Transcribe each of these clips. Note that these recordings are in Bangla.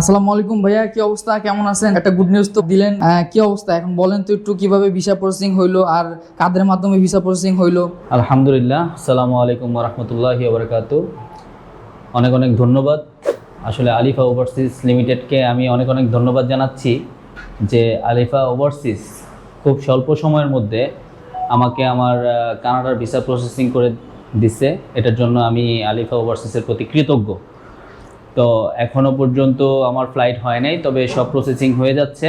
আসসালামু আলাইকুম ভাইয়া কি অবস্থা? কেমন আছেন? একটা গুড নিউজ তো দিলেন। আহ, কি অবস্থা? এখন বলেন তো একটু কীভাবে ভিসা প্রসেসিং হইল আর কাদের মাধ্যমে ভিসা প্রসেসিং হইল? আলহামদুলিল্লাহ আসসালামু আলাইকুম রহমতুল্লাহি ওবরাকাত অনেক অনেক ধন্যবাদ। আসলে আলিফা ওভারসিজ লিমিটেডকে আমি অনেক অনেক ধন্যবাদ জানাচ্ছি যে আলিফা ওভারসিজ খুব স্বল্প সময়ের মধ্যে আমাকে আমার কানাডার ভিসা প্রসেসিং করে দিচ্ছে এটার জন্য আমি আলিফা ওভারসিজের প্রতি কৃতজ্ঞ। তো এখনও পর্যন্ত আমার ফ্লাইট হয় নাই তবে সব প্রসেসিং হয়ে যাচ্ছে।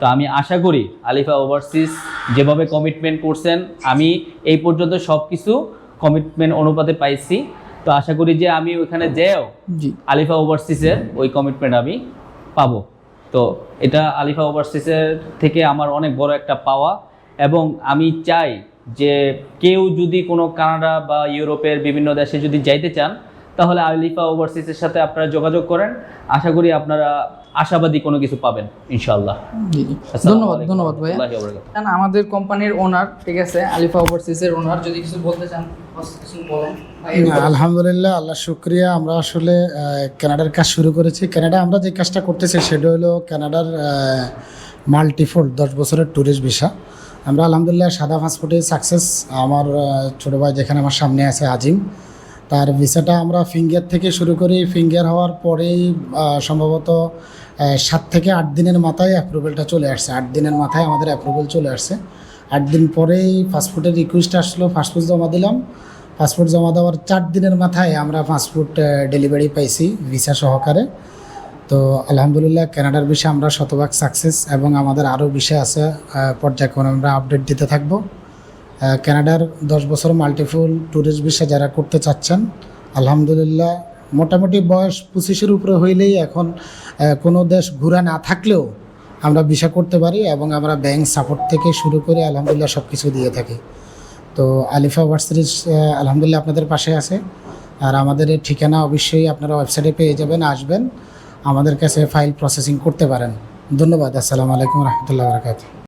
তো আমি আশা করি আলিফা ওভারসিজ যেভাবে কমিটমেন্ট করছেন আমি এই পর্যন্ত সব কিছু কমিটমেন্ট অনুপাতে পাইছি। তো আশা করি যে আমি ওইখানে যেও আলিফা ওভারসিজের ওই কমিটমেন্ট আমি পাবো। তো এটা আলিফা ওভারসিজের থেকে আমার অনেক বড় একটা পাওয়া এবং আমি চাই যে কেউ যদি কোনো কানাডা বা ইউরোপের বিভিন্ন দেশে যদি যাইতে চান তাহলে আলিফা ওভারসিজের সাথে আপনারা যোগাযোগ করেন। আশা করি আপনারা আশাবাদী কোনো কিছু পাবেন ইনশাল্লাহ জি। জি আসসালামু ধন্যবাদ ধন্যবাদ। এখন আমাদের কোম্পানির ওনার ঠিক আছে আলিফা ওভারসিজের ওনার যদি কিছু বলতে চান না, আলহামদুলিল্লাহ আল্লাহ শুক্রিয়া। আমরা আসলে কানাডার কাজ শুরু করেছি। কানাডা আমরা যে কাজটা করতেছি সেটা হলো কানাডার মাল্টিফোল্ড দশ বছরের ট্যুরিস্ট ভিসা আমরা আলহামদুলিল্লাহ সাদা পাসপোর্টে সাকসেস আমার ছোটো ভাই যেখানে আমার সামনে আছে আজিম। তার ভিসাটা আমরা ফিঙ্গার থেকে শুরু করি। ফিঙ্গার হওয়ার পরেই সম্ভবত সাত থেকে আট দিনের মাথায় অ্যাপ্রুভেলটা চলে আসছে। আট দিনের মাথায় আমাদের অ্যাপ্রুভেল চলে আসছে। আট দিন পরেই পাসপোর্টের রিকোয়েস্ট আসলো পাসপোর্ট জমা দিলাম। পাসপোর্ট জমা দেওয়ার চার দিনের মাথায় আমরা পাসপোর্ট ডেলিভারি পাইছি ভিসা সহকারে। তো আলহামদুলিল্লাহ কানাডার বিষয়ে আমরা শতভাগ সাকসেস এবং আমাদের আরও বিষয় আছে পর্যায়ক্রমে আমরা আপডেট দিতে থাকব। কানাডার দশ বছর মাল্টিফুল ট্যুরিস্ট ভিসা যারা করতে চাচ্ছেন, আলহামদুলিল্লাহ, মোটামুটি বয়স পঁচিশের উপরে হইলেই এখন কোনো দেশ ঘোরা না থাকলেও আমরা ভিসা করতে পারি এবং আমরা ব্যাংক সাপোর্ট থেকে শুরু করে আলহামদুলিল্লাহ সব কিছু দিয়ে থাকি। তো আলিফা ভার্সিটিস আলহামদুলিল্লাহ আপনাদের পাশে আছে। আর আমাদের ঠিকানা অবশ্যই আপনারা ওয়েবসাইটে পেয়ে যাবেন, আসবেন। আমাদের কাছে ফাইল প্রসেসিং করতে পারেন। ধন্যবাদ, আসসালামু আলাইকুম রহমতুল্লাহ বরকাত